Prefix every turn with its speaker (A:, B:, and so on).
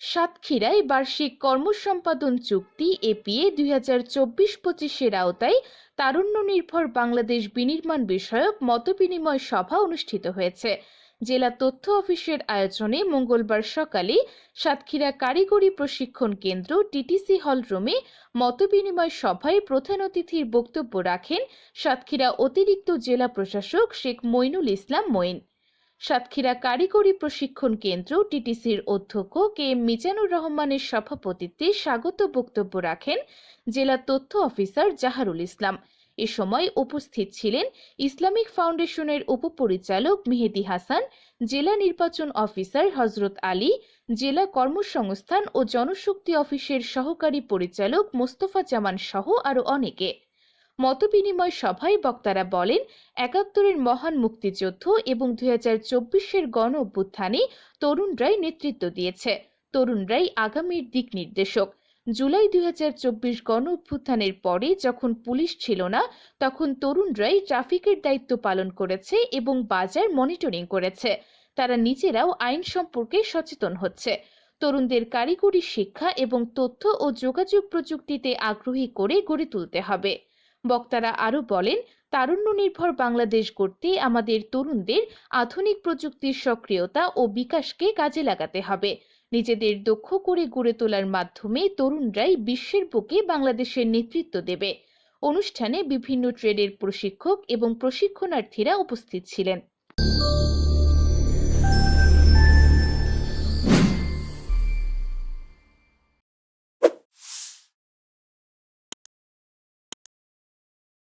A: সাতক্ষীরায় বার্ষিক কর্মসম্পাদন চুক্তি এপিএ দুই হাজার চব্বিশ পঁচিশের আওতায় তারুণ্য নির্ভর বাংলাদেশ বিনির্মাণ বিষয়ক মতবিনিময় সভা অনুষ্ঠিত হয়েছে। জেলা তথ্য অফিসের আয়োজনে মঙ্গলবার সকালে সাতক্ষীরা কারিগরি প্রশিক্ষণ কেন্দ্র টিটিসি হল রুমে মতবিনিময় সভায় প্রধান অতিথির বক্তব্য রাখেন সাতক্ষীরা অতিরিক্ত জেলা প্রশাসক শেখ মইনুল ইসলাম মঈন। সাতক্ষীরা কারিগরি প্রশিক্ষণ কেন্দ্র টিটিসির অধ্যক্ষ কে এম মিজানুর রহমানের সভাপতিত্বে স্বাগত বক্তব্য রাখেন জেলা তথ্য অফিসার জাহারুল ইসলাম। এ সময় উপস্থিত ছিলেন ইসলামিক ফাউন্ডেশনের উপপরিচালক মেহেদি হাসান, জেলা নির্বাচন অফিসার হজরত আলী, জেলা কর্মসংস্থান ও জনশক্তি অফিসের সহকারী পরিচালক মোস্তফা জামান সহ আরও অনেকে। মতবিনিময় সভায় বক্তারা বলেন, একাত্তরের মহান মুক্তিযুদ্ধ এবং দুই হাজার চব্বিশের গণ অভ্যুত্থানে তরুণরাই নেতৃত্ব দিয়েছে। তরুণরাই আগামীর দিক নির্দেশক। জুলাই দুই হাজার চব্বিশ গণ অভ্যুত্থানের পরে যখন পুলিশ ছিল না, তখন তরুণরাই ট্রাফিকের দায়িত্ব পালন করেছে এবং বাজার মনিটরিং করেছে। তারা নিজেরাও আইন সম্পর্কে সচেতন হচ্ছে। তরুণদের কারিগরি শিক্ষা এবং তথ্য ও যোগাযোগ প্রযুক্তিতে আগ্রহী করে গড়ে তুলতে হবে। বক্তারা আরও বলেন তারুণ্য নির্ভর বাংলাদেশ গড়তে আমাদের তরুণদের আধুনিক প্রযুক্তির সক্রিয়তা ও বিকাশকে কাজে লাগাতে হবে। নিজেদের দক্ষ করে গড়ে তোলার মাধ্যমে তরুণরাই বিশ্বের বুকে বাংলাদেশের নেতৃত্ব দেবে। অনুষ্ঠানে বিভিন্ন ট্রেডের প্রশিক্ষক এবং প্রশিক্ষণার্থীরা উপস্থিত ছিলেন।